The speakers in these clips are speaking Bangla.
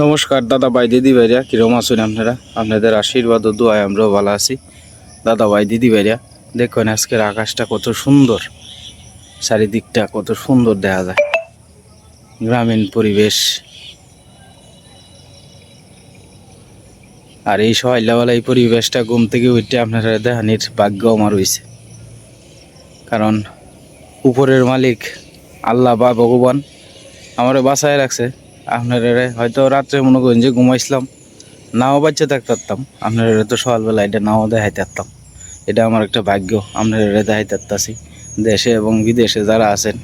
নমস্কার, দাদা ভাই, দিদি ভাইরা, কিরম আছেন আপনারা? আপনাদের আশীর্বাদ ও দোয়ায় আমরাও ভালো আছি। দাদা ভাই, দিদি ভাইরা, দেখুন আজকের আকাশটা কত সুন্দর। চারিদিকটা কত সুন্দর দেখা যায়। গ্রামীণ পরিবেশ। আর এই সহাইলাবেলা এই পরিবেশটা ঘুম থেকে উঠে আপনারা দেহানির ভাগ্য আমার হয়েছে কারণ উপরের মালিক আল্লাহ বা ভগবান আমারে বাসায় রাখছে। আপনারা হয়তো রাত্রে মনে করেন যে ঘুমাইছিলাম, নাও বাচ্চা থাকতে পারতাম। আপনারা তো সকালবেলা এটা নাও দেখাইতে পারতাম। এটা আমার একটা ভাগ্য আপনারা দেখাইতে পারতাছি। দেশে এবং বিদেশে যারা আছেন,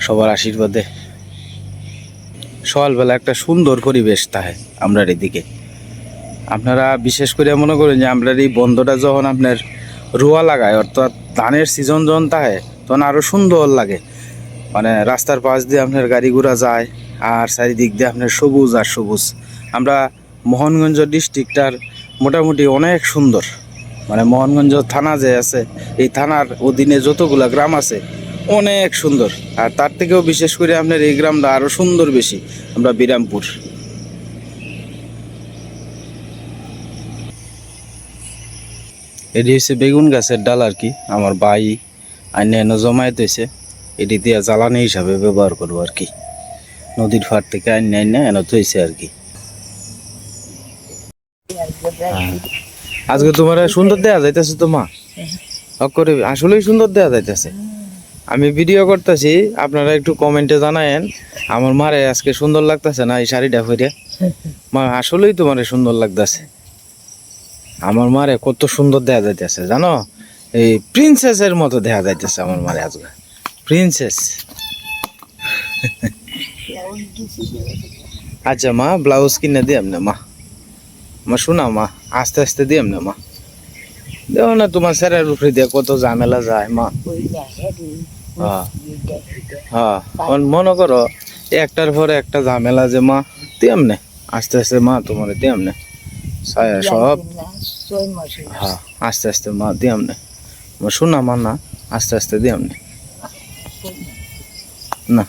সবার আশীর্বাদে সকালবেলা একটা সুন্দর পরিবেশ থাকে আমরার এদিকে। আপনারা বিশেষ করে মনে করেন যে আমরা এই বন্ধটা যখন আপনার রোয়া লাগায়, অর্থাৎ ধানের সিজন যখন থাকে, তখন আরও সুন্দর লাগে। মানে রাস্তার পাশ দিয়ে আপনার গাড়ি ঘোড়া যায়, আর চারিদিক দিয়ে আপনার সবুজ আর সবুজ। আমরা মোহনগঞ্জ ডিস্ট্রিক্টটার মোটামুটি অনেক সুন্দর। মানে মোহনগঞ্জ থানা যে আছে, এই থানার অধীনে যতগুলা গ্রাম আছে, অনেক সুন্দর। আর তার থেকেও বিশেষ করে আপনার এই গ্রামটা আরও সুন্দর বেশি, আমরা বিরামপুর। এটি হচ্ছে বেগুন গাছের ডাল আর কি, আমার আইনে এনে জমায়েত হয়েছে। এটি দিয়ে জ্বালানি হিসাবে ব্যবহার করব আর কি। নদীর ফার থেকে আইনে আইনে এনে থইছে আর কি। আজকে তোমার সুন্দর দেয়া যাইতেছে তো মা? আসলেই সুন্দর দেয়া যাইতেছে। আমি ভিডিও করতেছি, আপনারা একটু কমেন্টে জানায়েন, আমার মারে আজকে সুন্দর লাগতেছে না এই শাড়িটা পরে মা, আসলেই তোমার সুন্দর লাগতেছে। আমার মারে কত সুন্দর দেখা যাইতেছে, জানো? এই প্রিন্সেসের মতো দেখা যাইতেছে আমার মারে আজকে। প্রিন্সেস আচ্ছা মা ব্লাউজ কিনে দিয়াম না, মা? মা, শোনা, মা, আস্তে আস্তে দিয়াম না, মা? দেখো না, তোমার স্যারের উপরে দিয়ে কত ঝামেলা যায়, মা। হ্যাঁ হ্যাঁ মনে করো, একটার পরে একটা ঝামেলা যে, মা, দিয়াম না? আস্তে আস্তে, মা, তোমার দিয়াম না? সব। হ্যাঁ আস্তে আস্তে, মা, দিয়াম না? শোনা, মা, না, আস্তে আস্তে দিয়াম না? না,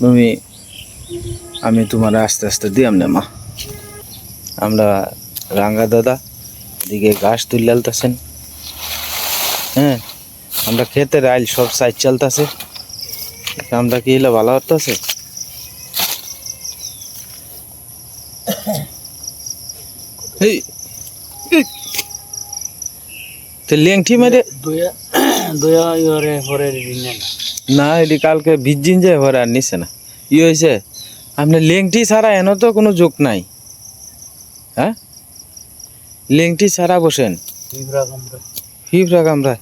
তুমি, আমি তোমার আস্তে আস্তে দিয়াম না, মা। আমরা রাঙ্গা দাদা, এদিকে ঘাস তুলে হ্যাঁ আমরা খেতে আইল সব সাইড চলতেছে। আমরা কি হলে, ভালো হতেছে। লেংটি মেরে দয়া দয়া ইয়রে পরে না না এটি কালকে ভিজিন যে ভরে আর নিছে না। ই হয়েছে আপনি লেংটি ছাড়া এনে তো কোনো যোগ নাই। হ্যাঁ? লেংটি ছাড়া বসেন। হিবরা কামরা ফিফরা কামরা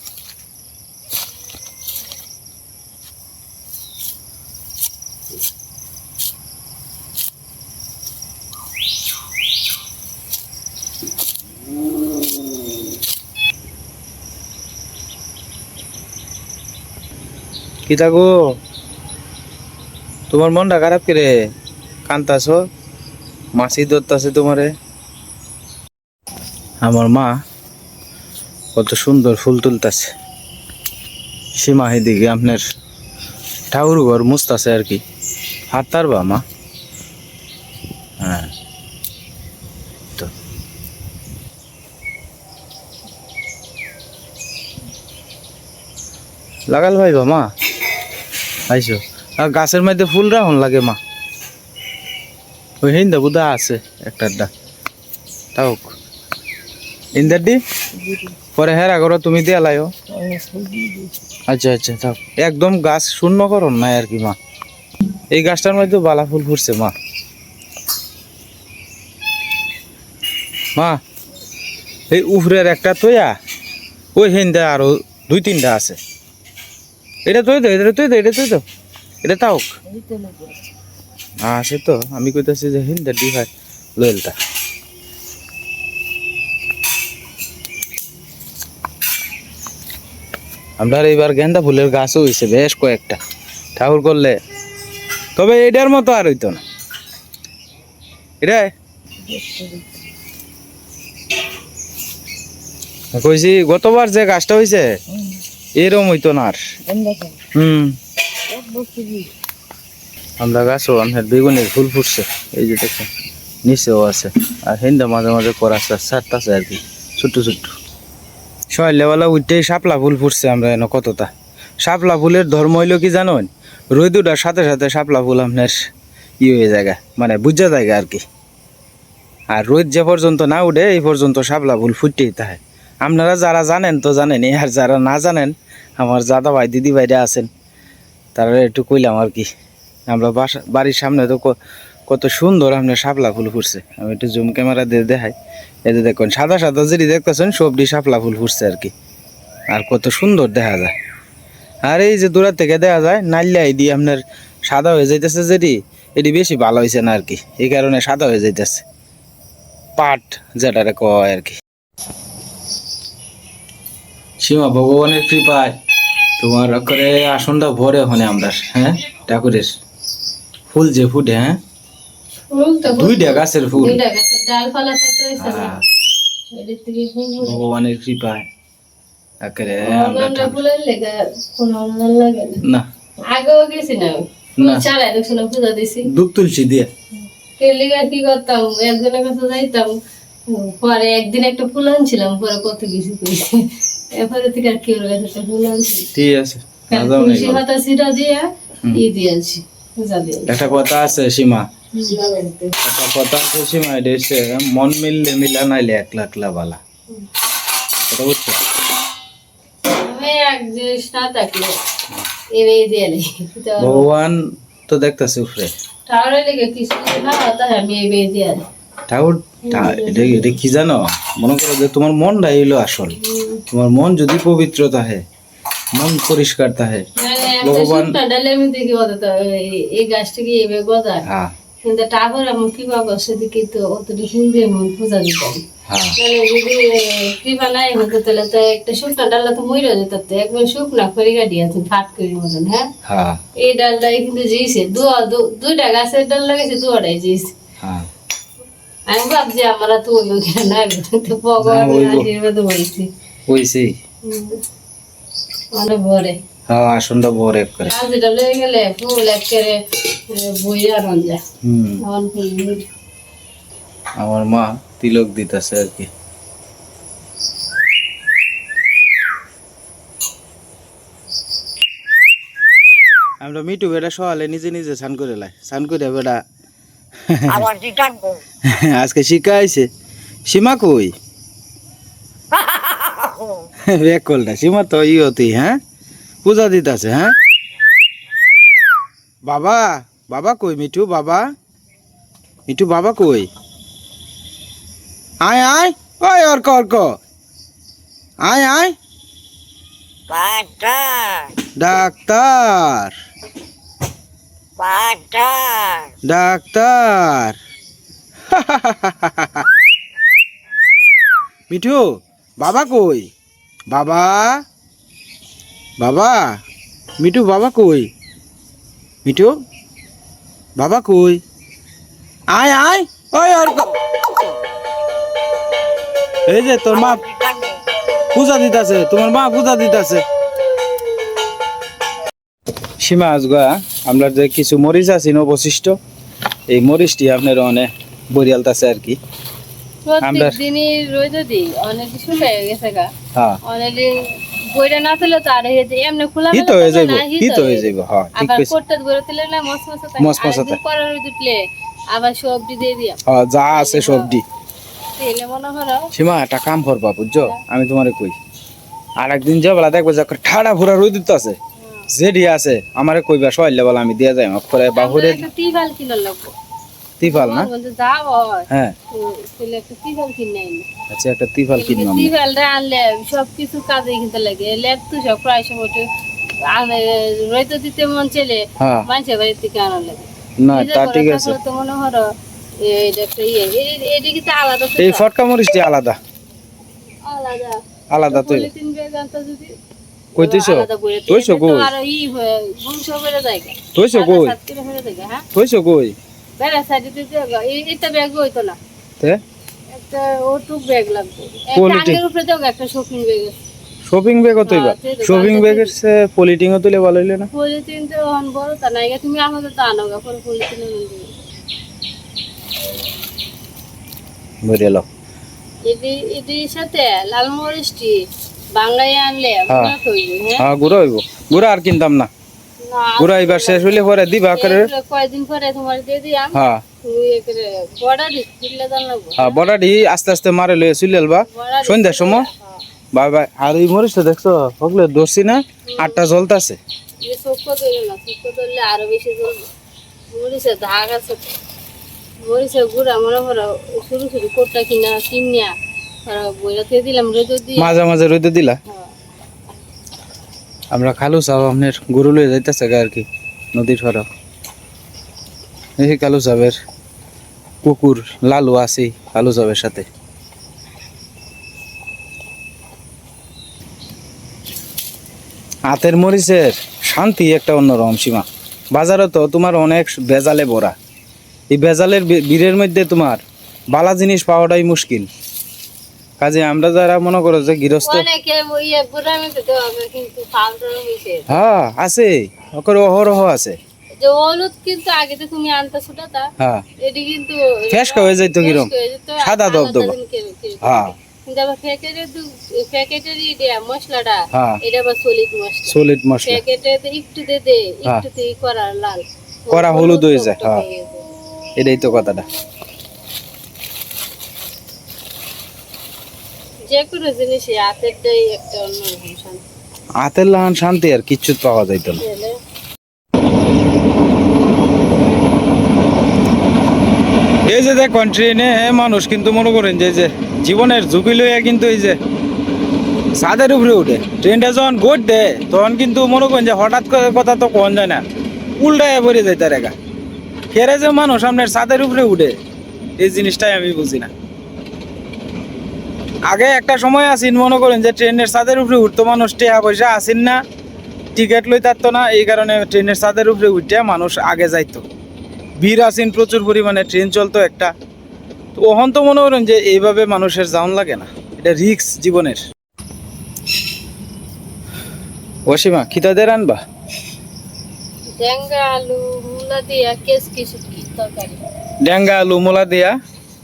কি থাকো তোমার মনটা খারাপ করে কান্তাছ মাসি ধরতাছে তোমারে। আমার মা কত সুন্দর ফুল তুলতাছে। সীমা দিকে আপনার ঠাকুর ঘর মুছতাছে আর কি। হাত তারবা মা? হ্যাঁ। তো। লাগাল ভাই বা মা? আইসো আর গাছের মধ্যে ফুল রাখুন লাগে, মা। ওই হিন্দা বুধা আছে একটা তাও ইন্দারডি পরে হেরা করো, তুমি দিয়ে লাইও। আচ্ছা আচ্ছা থাক। একদম গাছ শূন্য করো না আর কি, মা। এই গাছটার মধ্যে বালা ফুল ফুটছে, মা। মা, এই উফরের একটা তৈয়া, ওই হিন্দা আরও দুই তিনটা আছে। এটা তৈ তো এটা তৈ তো এটা তৈ তো এটা তাও। আছে তো, আমি কইতাছি যে হিন্দা ডি ভাই লইলটা আমরা এইবার গেন্দা ফুলের গাছও হয়েছে বেশ কয়েকটা। ঠাকুর করলে। তবে এটার মতো আর হইতো না। এটা? কইছি, গতবার যে গাছটা হয়েছে এরম হইতো না আর। হুম। আমরা গাছও আপনার বেগুনের ফুল ফুটছে। এই যে দেখেন, নিচেও আছে। আর হিন্দা মাঝে মাঝে করাচ্ছে ছাড়তেছে আর কি, ছোট্ট ছোট্ট। সকালবেলা উঠতেই শাপলা ফুল ফুটছে আমরা এনে কতটা। শাপলা ফুলের ধর্ম হইল কি জানেন? রোদ উঠার সাথে সাথে শাপলা ফুল আপনার ই হয়ে জায়গা মানে বুঝা জায়গা আর কি। আর রোদ যে পর্যন্ত না উঠে, এই পর্যন্ত শাপলা ফুল ফুটতেই থাকে। আপনারা যারা জানেন তো জানেনই আর যারা না জানেন, আমার দাদা ভাই দিদি ভাইরা আছেন, তারা একটু কইলাম আর কি, আমরা বাসা বাড়ির সামনে তো কত সুন্দর আপনার শাপলা ফুল ফুটছে। আমি একটু জুম ক্যামেরা দিয়ে দেখাই। এতে দেখুন, সাদা সাদা যেটি দেখতেছেন, সবটি শাপলা ফুল ফুটছে আর কি। আর কত সুন্দর দেখা যায়। আর এই যে দূরের থেকে দেখা যায় নাইলাই দিয়ে আপনার সাদা হয়ে যাইতেছে যেটি, এটি বেশি ভালো হয়েছে না আর কি। এই কারণে সাদা হয়ে যাইতেছে। পাট যেটারে কয় আর কি। সীমা ভগবানের কৃপায় তোমার করে আসনটা ভরে ওখানে আমরা হ্যাঁ? ঠাকুরের। ফুল যে ফুটে হ্যাঁ? দুইটা গাছের ফুল। ফুটে। ভগবানের কৃপায়। না। আগেও গেছি না। চালাই পূজা দিছি। দুধ তুলসী দিয়ে। কি করতাম? একজনের কাছে যাইতাম। পরে একদিন একটা ফুল আনছিলাম পরে কত কিছু করেছি এরপরে থেকে আর কেউ কাছে একটা আনছি ঠিক আছে সিটা দিয়ে ই কথা আছে সীমা। একটা কথা আছে সীমা এটা হচ্ছে মন মিললে মিলা নাইলে একলা একলা বালা। কথা বুঝছ? ভগবান তো দেখতেছে উপরে। টাওয়ারে লেগে কিছু না হতা আমি এবার দিয়ে নেই। ঠা- এটা এটা কি জানো? মনে করো যে তোমার আসল। তোমার মন যদি পবিত্র থাকে মন পরিষ্কার থাকে ভগবান- এই- এবার গজায় হ্যাঁ। কিন্তু কৃপা করছে দিকে তো অতটি পূজা দিতাম হ্যাঁ। যদি কৃপা নাই হতো তাহলে তো একটা শুকনা ডালটা তো মরে যেত তো একবার শুকনা করে গাড়ি আছে ফাট করি মতন হ্যাঁ? হ্যাঁ। এই ডালটাই কিন্তু জিয়েছে দুয়া দু- দুইটা গাছের ডাল লাগাইছে দুয়াটাই জিয়েছে হ্যাঁ। আমি ভাবছি আমরা তো ওই তো ভগবানের না, ওইব। আশীর্বাদ হয়েছে ওইসেই অনেক হ্যাঁ আসনটা বড় এক করে আজ এটা লয়ে গেলে ফুল হুম। ফুল নিয়ে। আমার মা তিলক দিতেছে আর কি। আমরা মিটু বেটা সকালে নিজে নিজে স্নান করে লাই। স্নান করে বেটা আবার আজকে শিখা আইছে। সীমা কই? ব্যাক কলটা সীমা তো ইয়ে তুই হ্যাঁ? পূজা দিতেছে হ্যাঁ? বাবা বাবা কই মিঠু বাবা? মিঠু বাবা কই? আয় আয় ওই অর্ক অর্ক। আয় আয়। ডাক্তার। পাটা ডাক্তার। মিঠু বাবা কই? বাবা? বাবা? মিঠু বাবা কই? মিঠু বাবা কই? আয় আয়। ওই আর এই যে তোর মা পূজা দিতেছে তোমার মা পূজা দিতেছে। সীমা আজগা আমরা যে কিছু মরিচ আছে অবশিষ্ট এই মরিচটি আপনার অনেক বরিয়ালতাছে আর কি। আমরা- দিনই রোদ দিই অনেক শুকায় গেছে গা। হ্যাঁ। অনেকদিন বইটা না তুলে তো আর হয়ে যায় এমনি খোলা হিত হয়ে যাইব হিত হিত হয়ে যাইব হ্যাঁ ঠিক আবার কইছ করতে তুলে না মস মস মশমশা থাকে। পরে রোদ উঠলে আবার সবজি দিয়ে দিয়া হ্যাঁ যা আছে সবজি। তেলে মনে হলো সীমা একটা কাম করবা বুঝছ? আমি তোমারে কই আর একদিন যাবলা দেখব যে ঠাড়া ফুরা রোদ দিতে আছে যেডি আছে আমারে কইবা সহাইলে বলা আমি দিয়া যাই করে বাহুরে টিফাল কিনে লাগবো। তিফাল না? হয়। আচ্ছা একটা তিফাল কিনলাম। টিফালটা আনলে সব কিছু কাজে কিনতে লাগে। ল্যাব তো সব প্রায় সময় একটু আনে রইতে দিতে মন চলে হ্যাঁ। মানুষের বাড়ি থেকে আনা লাগে। না তা ঠিক আছে। তো মনে হলো ইয়ে। এই- এইদিকে তো আলাদা তো এই ফটকা মরিচটি আলাদা। আলাদা। আলাদা তো কইতেছ। কইছো কই? আরও ই বংশ বেড়ে যায় কইছো কই? সাত কিলো হয়ে যায় গা, কইছো কই? বেড়া সাইডে দিতে এটা ব্যাগ হইতো না। তে? একটা ওটুক ব্যাগ লাগবে। একটা উপরে দেও একটা শৌখিন ব্যাগ শপিং ব্যাগ তো এবার। হ্যাঁ, শপিং ব্যাগের সে পলিটিংও তুলে ভালো হইলে না? পলিথিন তো অন বড় তা নাই তুমি আমাদের তা আনো গা পরে বুঝে লো। এটি এটির সাথে লাল মরিচটি হ্যাঁ। হ্যাঁ? হ্যাঁ গুঁড়ো হইব। গুঁড়ো আর কিনতাম না। না এবার শেষ হইলে পরে দিবা করে। কয়েকদিন পরে তোমার দিয়ে দিলাম। হ্যাঁ। হ্যাঁ আস্তে আস্তে মারে লয়ে চুলেল বা বড়া সন্ধ্যার সময়। Bye bye. আর মরিচটা দেখছ? হকলে দর্শি না আটটা জ্বলতাছে। মরিচের গুঁড়া মনে করো শুরু শুরু কোটটা কিনা কিনিয়া মাঝে মাঝে রোদে দিলা? হ্যাঁ। আমরা খালু সাহেব আপনার গরু লয়ে যাইতেছে আর কি নদীর ফরা এই কালু সাহেবের কুকুর লালু আছে কালু সাহেবের সাথে। হাতের মরিচের শান্তি একটা অন্যরকম সীমা। বাজারে তো তোমার অনেক বেজালে ভরা। এই বেজালের বি- বীরের মধ্যে তোমার বালা জিনিস পাওয়াটাই মুশকিল। কাজে আমরা যারা মনে করো যে গৃহস্থ হ্যাঁ আছে। ওকর অহরহ আছে। যে হলুদ কিন্তু আগে তো তুমি আনতে ছোটাতা হ্যাঁ। এটি কিন্তু ফ্যাসকা হয়ে যাইতো কিরম? ফ্যাসকা হয়ে যেত, সাদা আলাদা দবদবা। দিন কেরো- কেরো। হ্যাঁ। কিন্তু আবার প্যাকেটের দু- প্যাকেটের ই দেয়া মশলাটা হ্যাঁ এটা আবার সলিড মশলা সলিড মশলা প্যাকেটে তো একটু দে দে হ্যাঁ। একটু দিয়ে করা লাল করা হলুদ হয়ে যায়, টকটক হ্যাঁ। হয়ে যায়। এটাই তো কথাটা যে কোনো জিনিসই হাতেরটাই একটা অন্যরকম শান্তি। হাতের লাহান শান্তি আর কিচ্ছু পাওয়া যাইতো না। এই যে দেখুন ট্রেনে মানুষ কিন্তু মনে করেন যে এই যে জীবনের ঝুঁকি লইয়া কিন্তু এই যে ছাদের উপরে উঠে। ট্রেনটা যখন গোট দেয় তখন কিন্তু মনে করেন যে হঠাৎ করে কথা তো কোন যায় না উল্টায় পড়ে যায় তার একা। কেরে যে মানুষ আপনার ছাদের উপরে উঠে এই জিনিসটাই আমি বুঝি না। আগে একটা সময় আসিন মনে করেন যে ট্রেনের ছাদের উপরে উঠতো মানুষ টেহা পয়সা আসিন না টিকিট লই থাকতো না এই কারণে ট্রেনের ছাদের উপরে উঠে মানুষ আগে যাইতো। ভিড় আসিন প্রচুর পরিমাণে ট্রেন চলতো একটা। তো ওহন তো মনে করেন যে এইভাবে মানুষের যাওন লাগে না এটা রিক্স জীবনের। অসীমা খিতাদের আনবা ডেঙ্গা আলু মূলা দিয়া কেস কিছু তরকারি? ডেঙ্গা আলু মোলা দিয়া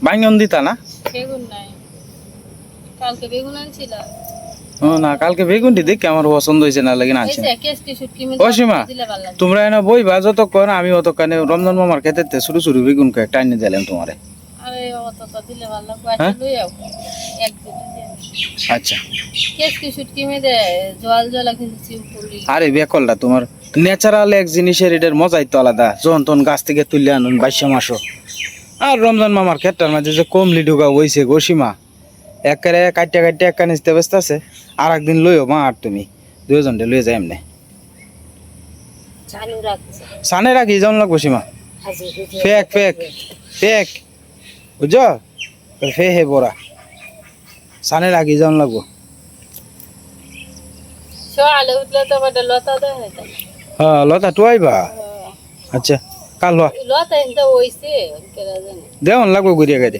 বাঙ্গন দিতা না? বেগুন নাই। কালকে বেগুন আনছিলাম না কালকে বেগুনটি দেখি আমার পছন্দ হয়েছে না লাগে না এই আনছি। যে কেস কিছু কি ও সীমা। দিলে ভালো লাগবে তোমরা এনে বইবা যতক্ষণ আমি অতক্ষণে রমজান মামার খেতে শুরু শুরু বেগুন দিলাম তোমারে। লাগবে হ্যাঁ? আচ্ছা। আচ্ছা কিমে আরে বেকলটা তোমার ন্যাচারাল এক জিনিসের এটার মজাই তো আলাদা। যখন তখন গাছ থেকে তুলে আনুন বাইশে মাসও। আর রমজান মামার ক্ষেত্রের মাঝে যে কমলি ঢুকা হইছে গোসীমা একেবারে কাটতে কাটতে এক কানিতে ব্যস্ত আছে। আর একদিন লইও মা আর তুমি। দুজনটা লইয়ে যাই এমনি। সানে রাখি যেমন লাগবো সীমা। Fake fake fake. বুঝছ? ফে হে বড়া। সানে রাখি যেমন লাগবো। বড় লতা দেয় হয়তো হ্যাঁ আচ্ছা কাল লতা দেওয়ান লাগবো ঘুরিয়ে গাড়ি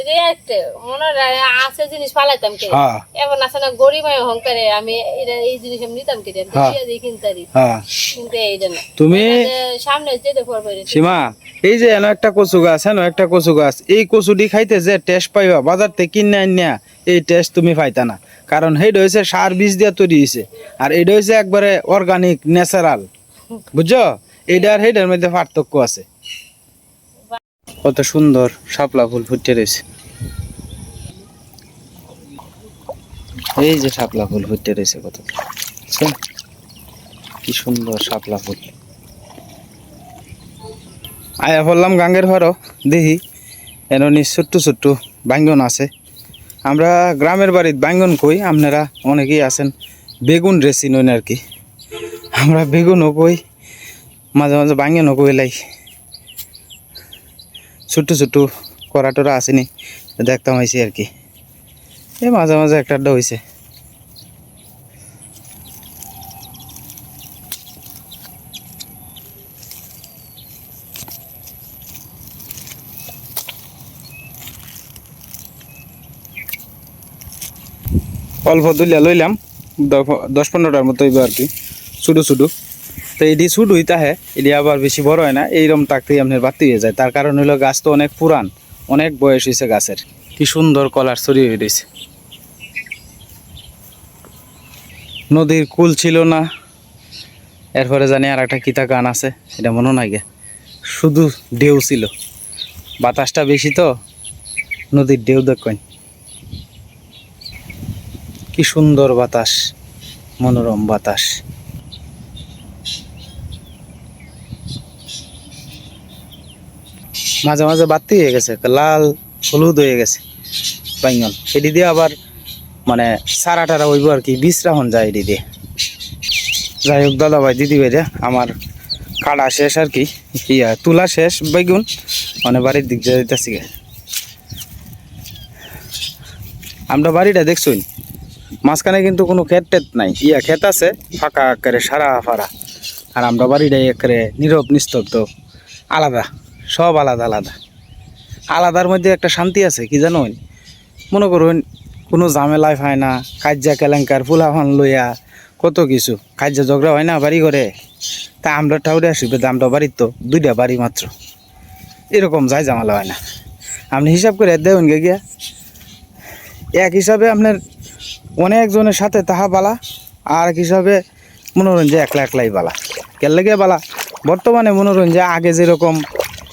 এটাই একটা আছে জিনিস পালাইতাম কে? হ্যাঁ। এখন আছে না গরিব অহংকারে আমি এটা এই জিনিস আমি নিতাম কে হ্যাঁ। কিনতারি হ্যাঁ। কিন্তু এইটা না। তুমি যে সামনে যেতে পড়বে সীমা এই যে এনো একটা কচু গাছ এনো একটা কচু গাছ এই কচুটি খাইতে যে টেস্ট পাইবা বাজার থেকে কিনে আনিয়া এই টেস্ট তুমি পাইতা না। কারণ সেইটা হয়েছে সার বীজ দিয়ে তৈরি হয়েছে আর এটা হয়েছে একবারে অর্গানিক ন্যাচারাল বুঝছ? এইটা আর সেইটার মধ্যে পার্থক্য আছে। কত সুন্দর শাপলা ফুল ফুটে রয়েছে। এই যে শাপলা ফুল ফুটে রয়েছে কত। কি সুন্দর শাপলা ফুল। আয়া বললাম গাঙ্গের ঘরও, দেখি। এনে ছোট্ট ছোট্ট বাঙ্গন আছে। আমরা গ্রামের বাড়ির বাঙ্গন কই, আপনারা অনেকেই আছেন বেগুন রেসি নইন আর কি। আমরা বেগুনও কই, মাঝে মাঝে বাঙ্গনও কই লাই। ছোট্ট ছোট্ট করা টরা আসেনি, দেখতাম আইসি আর কি। এ মাঝে মাঝে একটা আড্ডা হয়েছে অল্প দুলিয়া লইলাম, দশ পনেরোটার মতো হইব আর কি, ছোটো ছোটো। তো এটি হইতা হয় এটি আবার বেশি বড় হয় না এইরকম তাকতেই আপনার বাড়তি হয়ে যায়। তার কারণ হলো গাছ তো অনেক পুরান, অনেক বয়স হয়েছে গাছের। কি সুন্দর কলার ছড়িয়ে হয়ে রয়েছে। নদীর কুল ছিল না, এরপরে জানি আর একটা কিতা গান আছে, এটা মনে নাই গে। শুধু ঢেউ ছিল। বাতাসটা বেশি তো, নদীর ঢেউ দেখেন। কি সুন্দর বাতাস, মনোরম বাতাস। মাঝে মাঝে বাতি হয়ে গেছে লাল হলুদ হয়ে গেছে, বাইঙ্গন। এটি দিয়ে আবার মানে সারা টারা হইব আর কি, বিশ্রামন যায় এটি দিয়ে। যাই হোক দাদা ভাই দিদি ভাই আমার কাটা শেষ আর কি ইয়া তুলা শেষ, বেগুন মানে বাড়ির দিক যেতেছি। আমরা বাড়িটা দেখছুন মাঝখানে কিন্তু কোনো ক্ষেত টেত নাই, ইয়া ক্ষেত আছে, ফাঁকা করে সারা ফারা আর আমরা বাড়িটাই একেবারে নীরব, নিস্তব্ধ, আলাদা। সব আলাদা আলাদা। আলাদার মধ্যে একটা শান্তি আছে, কি জানো? মনে করুন, কোনো ঝামেলায় হয় না, কাজ্যা কেলেঙ্কার, ফুলাফান লইয়া, কত কিছু। কাজ্যা ঝগড়া হয় না বাড়ি ঘরে? তা আমরা টাউরে আসি বেদা আমরা বাড়ির তো দুইটা বাড়ি মাত্র। এরকম যায় ঝামেলা হয় না। আপনি হিসাব করে দেবেন গে গিয়া। এক হিসাবে আপনার অনেকজনের সাথে তাহা বালা, আর এক হিসাবে মনোরঞ্জন একলা একলাই বালা। কেন বালা? বর্তমানে মনোরঞ্জন আগে যেরকম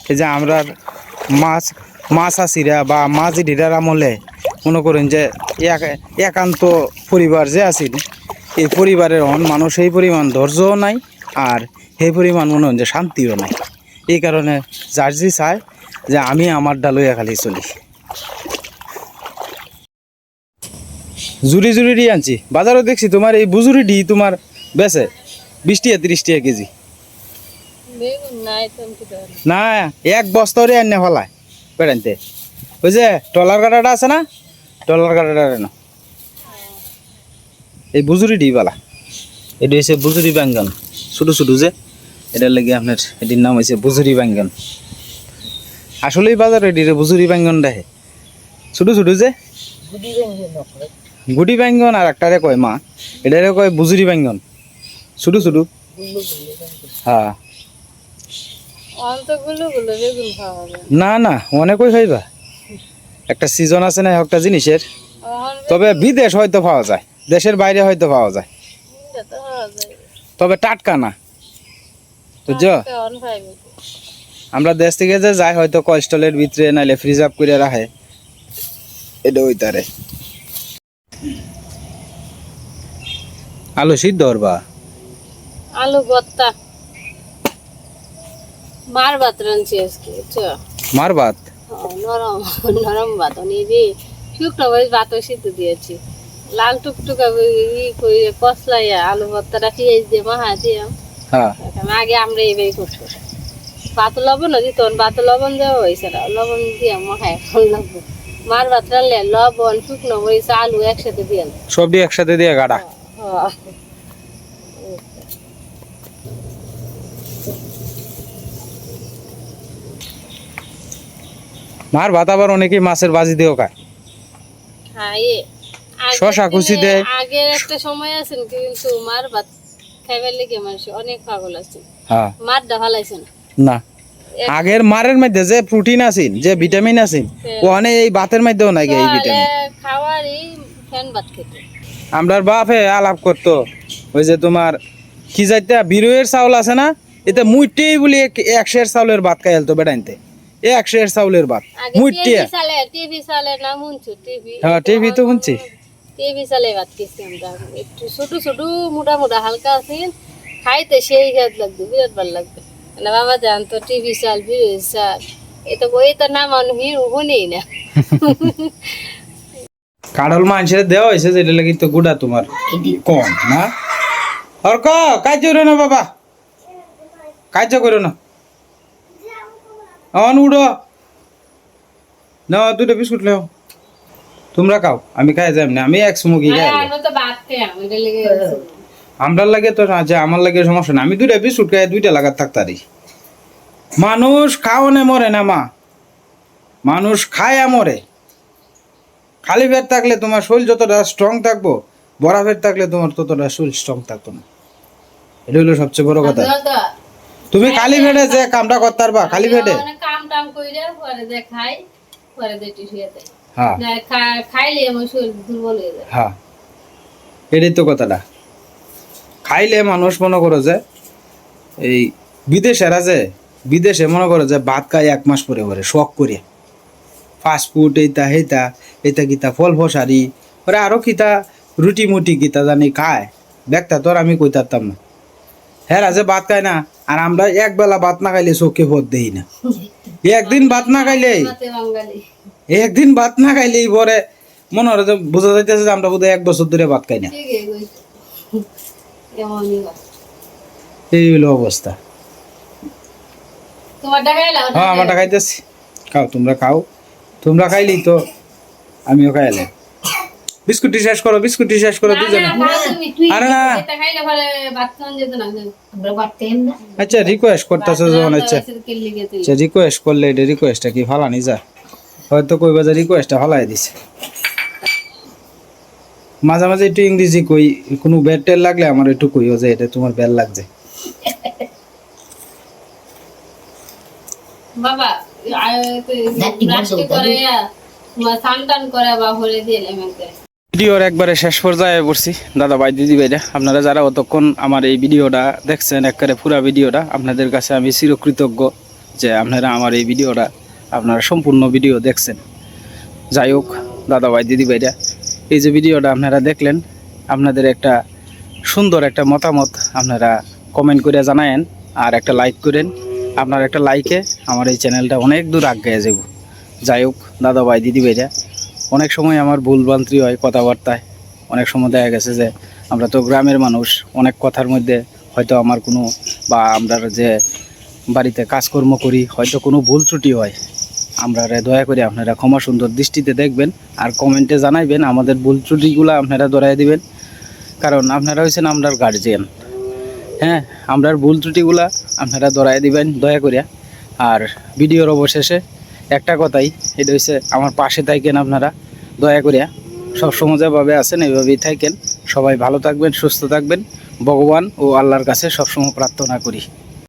এই যে আমরা মাছ মাছ আসিরা বা মাছ ঢিরার আমলে মনে করেন যে এক, একান্ত পরিবার যে আছিল এই পরিবারের অন মানুষ এই পরিমাণ ধৈর্যও নাই আর সেই পরিমাণ মনে হয় যে শান্তিও নাই। এই কারণে জার্জি চায় যে আমি আমার ডালইয়া খালি চলি। জুড়ি জুড়ি দিয়ে আনছি। বাজারও দেখছি তোমার এই বুজুরি ডি তোমার বেছে বিশ টাকা, তিরিশ টাকা কেজি বেগুন নাই তো আমি কি ধরি না। এক বস্তারে আনে ফেলায় বেড়াইতে ওই যে টলার কাটাটা আছে না টলার কাটাটা না। এই বুজুরি ডি বালা এটি হচ্ছে বুজুরি ব্যঞ্জন ছোটো ছোটো যে। এটার লেগে আপনার এটির নাম হয়েছে বুজুরি ব্যঞ্জন আসলেই বাজারে এটির বুজুরি ব্যঞ্জন দেখে ছোটো ছোটো যে। গুটি ব্যঞ্জন আর একটারে কয় মা এটারে কয় বুজুরি ব্যঞ্জন ছোটো ছোটো। হ্যাঁ অন্তগুলো গুলো বেগুন খাওয়া যায় না না অনেকই খাইবা একটা সিজন আছে না একটা জিনিসের। তবে বিদেশ হয়তো পাওয়া যায় দেশের বাইরে হয়তো পাওয়া যায়। তবে টাটকা না। বুঝছ? আমরা দেশ থেকে যে যাই হয়তো কোল্ড ভিতরে নাইলে ফ্রিজ আপ করে রাখে। এটা ওই তারে। আলু সিদ্ধ আলু ভর্তা। মার ভাত রাঁধছি আজকে বুঝছ? মার ভাত? নরম নরম ভাত। নিয়ে শুকনো ভাই ভাত সিদ্ধ দিয়েছি। লাল টুকটুকা ই করে কষলাইয়া আলু ভর্তাটা পেঁয়াজ দিয়ে মাহা হ্যাঁ। আগে আমরা এইভাবে করব ভাত লবণ দিত ভাত লবণ দেওয়া হয়েছে না লবণ দিয়ে মাখায় ফল লাগবো। মার ভাত রানলে লবণ শুকনো আলু একসাথে দিয়ে দেয়। সব দিয়ে একসাথে দিয়ে গাড়া। হ্যাঁ। মার ভাত আবার অনেকেই মাছের বাজি দিয়েও খায়। হ্যাঁ, আগের শশা কুচি দেয়। আগের একটা সময় কিন্তু মার ভাত খাইবার লেগে মানুষ অনেক পাগল আছে। হ্যাঁ। ভালাইছে না। আগের মারের মধ্যে যে প্রোটিন আছে যে ভিটামিন আছে ওখানে এই ভাতের মধ্যেও নাই এই ভিটামিন খাওয়ারই ফ্যান ভাত খেতে। আমরার বাপে আলাপ করতো ওই যে তোমার কি যাইতে বিরোয়ের চাউল আছে না এতে মুইটেই বলি এক- একশের চাউলের ভাত খাই তো একশের চাউলের ভাত। টিভি হ্যাঁ টিভি তো শুনছি টিভি চালে ভাত খেয়েছি আমরা। একটু ছোট ছোট মোটা মোটা হালকা আছে খাইতে সেই খেত লাগবে বিরাট ভালো লাগবে। না বাবা জান তো টিভি চাল বিরোধী চাল। এ তো নাম আমি শুনেই না কাঁঠাল মাংসের দেওয়া হয়েছে যেটা লাগি তো গুড়া তোমার। কম না? আর কাজ করো না বাবা। কাজ করো না। অন উড়ো। নাও দুটো বিস্কুট লেও তোমরা খাও আমি খাই যাই না আমি এক সুমুখী খাই। আমরা লেগে তো আছে আমার লাগে সমস্যা না। আমি দুইটা বিস্কুট খাই দুইটা লাগাত থাকতারি মানুষ খাওয়ানে মরে না মা। মানুষ খায় মরে। খালি পেট থাকলে তোমার শরীর যতটা স্ট্রং থাকব বড়া পেট থাকলে তোমার ততটা শরীর স্ট্রং থাকতো না। এটা হলো সবচেয়ে বড় কথা। তুমি খালি পেটে যে কামটা করতে পারবা খালি পেটে মানে কাম টাম কইরা পরে যে খাই পরে যে টিসুয়ে দেয় হ্যাঁ। খাইলে আমার শরীর দুর্বল হয়ে যায়। হ্যাঁ। এটাই তো কথাটা। খাইলে মানুষ মনে করো যে এই বিদেশের আছে বিদেশে মনে করো যে ভাত খাই এক মাস পরে পরে শখ করে। ফাস্ট ফুড এইটা সেইটা এইটা কিতা ফল ফসারি ওরা আরও কিতা রুটি মুটি কিতা জানি খায়। দেখতা তোর আমি কই তারতাম না। হ্যাঁ যে ভাত খায় না আর আমরা এক বেলা ভাত না খাইলে চোখে ভোট দেই না। একদিন ভাত না খাইলে? একদিন ভাত না খাইলেই পরে মনে হয় বোঝা যাইতেছে যে আমরা বোধহয় এক বছর ধরে ভাত খাই না। এই হলো অবস্থা। খাইলাম হ্যাঁ আমারটা খাইতেছি। খাও তোমরা খাও। তোমরা খাইলেই তো আমিও খাইলে বিস্কুটি শেষ করো বিস্কুটি শেষ করো দুজনে। আরে না। খাইলে পরে ভাত খাওয়ান যেত না আমরা পারতেন না। আচ্ছা রিকোয়েস্ট করতেছে যখন আচ্ছা। আচ্ছা রিকোয়েস্ট করলে এটা রিকোয়েস্টটা কি ফালানি যা। হয়তো কই বাজার রিকোয়েস্টটা ফালাই দিছে। মাঝে মাঝে একটু ইংরেজি কই কোনো ব্যাড টেল লাগলে আমার একটু কইও যে এটা তোমার ব্যাড লাগছে। বাবা করে বা হরে দিয়ে ভিডিওর একবারে শেষ পর্যায়ে পড়ছি। দাদা ভাই, দিদি ভাইরা, আপনারা যারা অতক্ষণ আমার এই ভিডিওটা দেখছেন, একবারে পুরা ভিডিওটা, আপনাদের কাছে আমি চিরকৃতজ্ঞ যে আপনারা আমার এই ভিডিওটা, আপনারা সম্পূর্ণ ভিডিও দেখছেন। যাই হোক, দাদা ভাই, দিদি ভাইরা, এই যে ভিডিওটা আপনারা দেখলেন, আপনাদের একটা সুন্দর একটা মতামত আপনারা কমেন্ট করে জানায়েন আর একটা লাইক করেন। আপনার একটা লাইকে আমার এই চ্যানেলটা অনেক দূর আগে যাব যাই হোক, দাদা ভাই, দিদি ভাইরা অনেক সময় আমার ভুল ভ্রান্তি হয় কথাবার্তায়। অনেক সময় দেখা গেছে যে, আমরা তো গ্রামের মানুষ, অনেক কথার মধ্যে হয়তো আমার কোনো বা আমরা যে বাড়িতে কাজকর্ম করি, হয়তো কোনো ভুল ত্রুটি হয়। আমরা দয়া করে আপনারা ক্ষমা সুন্দর দৃষ্টিতে দেখবেন আর কমেন্টে জানাইবেন আমাদের ভুল ত্রুটিগুলো আপনারা ধরাই দিবেন। কারণ আপনারা হয়েছেন আমরার গার্জিয়ান হ্যাঁ আমরার ভুল ত্রুটিগুলা আপনারা ধরাই দিবেন দয়া করিয়া। আর ভিডিওর অবশেষে একটা কথাই, এটা হচ্ছে আমার পাশে থাকেন আপনারা, দয়া করিয়া। সবসময় যেভাবে আছেন, এইভাবেই থাকেন। সবাই ভালো থাকবেন, সুস্থ থাকবেন। ভগবান ও আল্লাহর কাছে সবসময় প্রার্থনা করি।